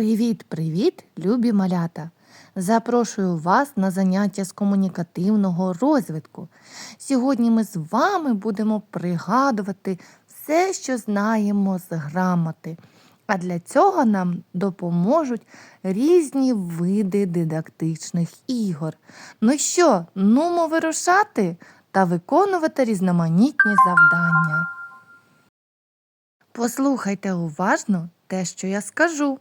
Привіт-привіт, любі малята! Запрошую вас на заняття з комунікативного розвитку. Сьогодні ми з вами будемо пригадувати все, що знаємо з грамоти. А для цього нам допоможуть різні види дидактичних ігор. Ну що, нумо вирушати та виконувати різноманітні завдання. Послухайте уважно те, що я скажу.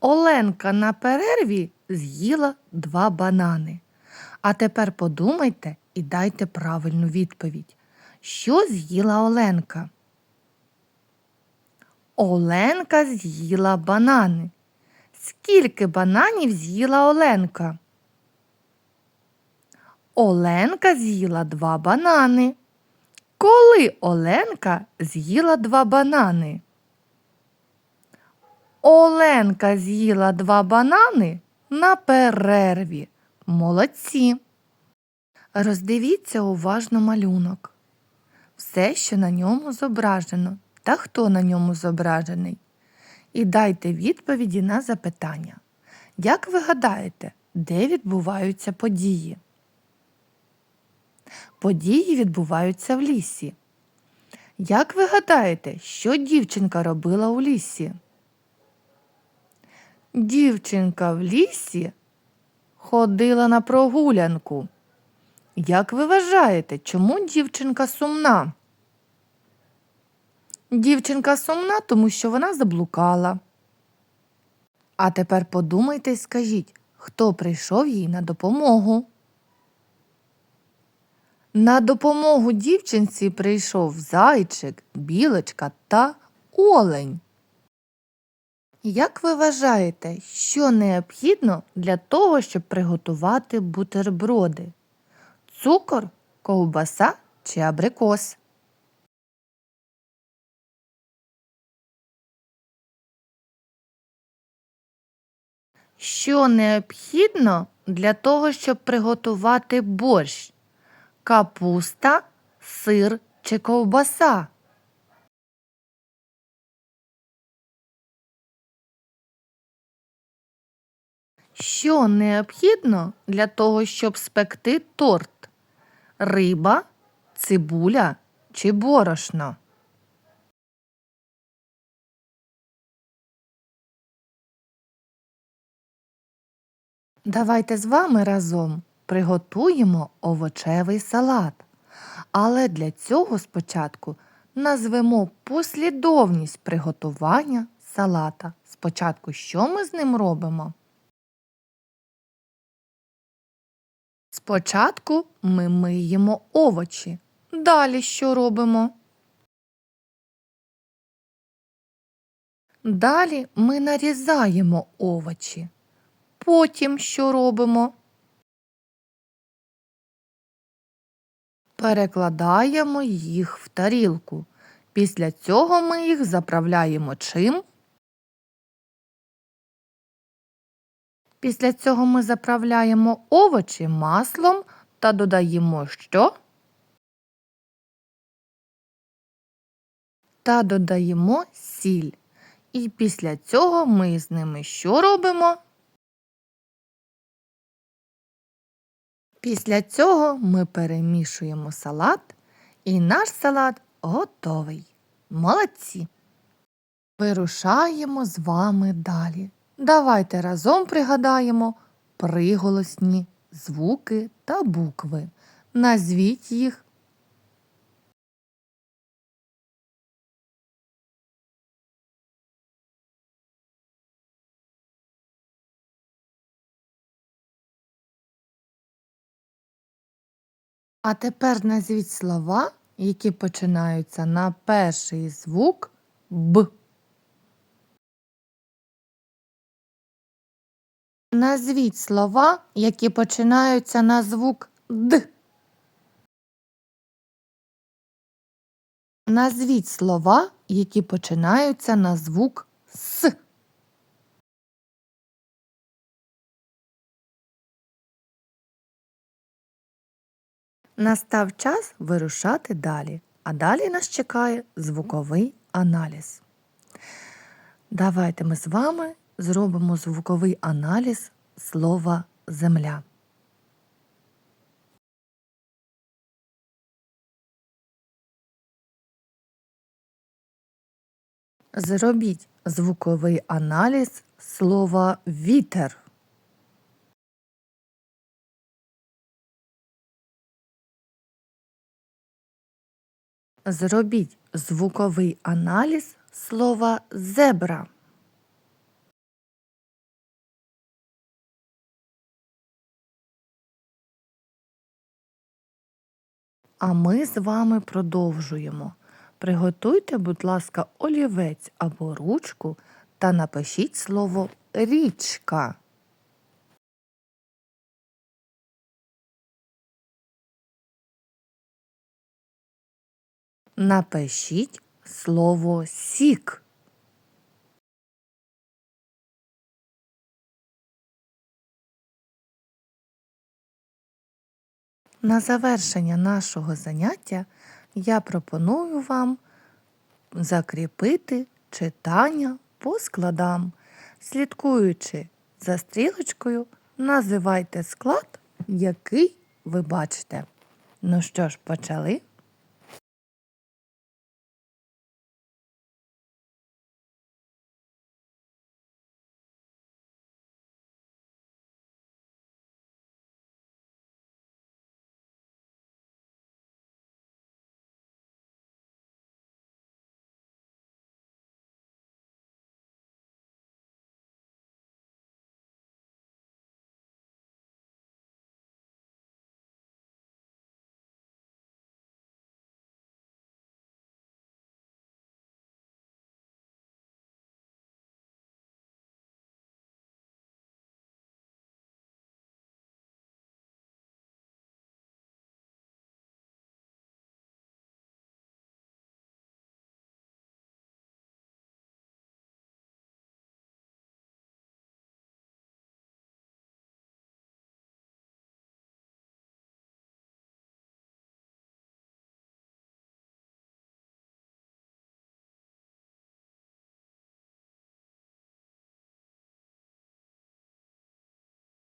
Оленка на перерві з'їла два банани. А тепер подумайте і дайте правильну відповідь. Що з'їла Оленка? Оленка з'їла банани. Скільки бананів з'їла Оленка? Оленка з'їла два банани. Коли Оленка з'їла два банани? Оленка з'їла два банани на перерві. Молодці. Роздивіться уважно малюнок. Все, що на ньому зображено, та хто на ньому зображений. І дайте відповіді на запитання. Як ви гадаєте, де відбуваються події? Події відбуваються в лісі. Як ви гадаєте, що дівчинка робила у лісі? Дівчинка в лісі ходила на прогулянку. Як ви вважаєте, чому дівчинка сумна? Дівчинка сумна, тому що вона заблукала. А тепер подумайте і скажіть, хто прийшов їй на допомогу? На допомогу дівчинці прийшов зайчик, білочка та олень. Як ви вважаєте, що необхідно для того, щоб приготувати бутерброди? Цукор, ковбаса чи абрикос? Що необхідно для того, щоб приготувати борщ? Капуста, сир чи ковбаса? Що необхідно для того, щоб спекти торт? Риба, цибуля чи борошно? Давайте з вами разом приготуємо овочевий салат. Але для цього спочатку назвемо послідовність приготування салата. Спочатку що ми з ним робимо? Спочатку ми миємо овочі. Далі що робимо? Далі ми нарізаємо овочі. Потім що робимо? Перекладаємо їх в тарілку. Після цього ми їх заправляємо чим? Після цього ми заправляємо овочі маслом та додаємо що? Та додаємо сіль. І після цього ми з ними що робимо? Після цього ми перемішуємо салат, і наш салат готовий. Молодці! Вирушаємо з вами далі. Давайте разом пригадаємо приголосні звуки та букви. Назвіть їх. А тепер назвіть слова, які починаються на перший звук Б. Назвіть слова, які починаються на звук Д. Назвіть слова, які починаються на звук С. Настав час вирушати далі, а далі нас чекає звуковий аналіз. Давайте ми з вами зробимо звуковий аналіз слова земля. Зробіть звуковий аналіз слова вітер. Зробіть звуковий аналіз слова зебра. А ми з вами продовжуємо. Приготуйте, будь ласка, олівець або ручку та напишіть слово річка. Напишіть слово сік. На завершення нашого заняття я пропоную вам закріпити читання по складам. Слідкуючи за стрілочкою, називайте склад, який ви бачите. Ну що ж, почали?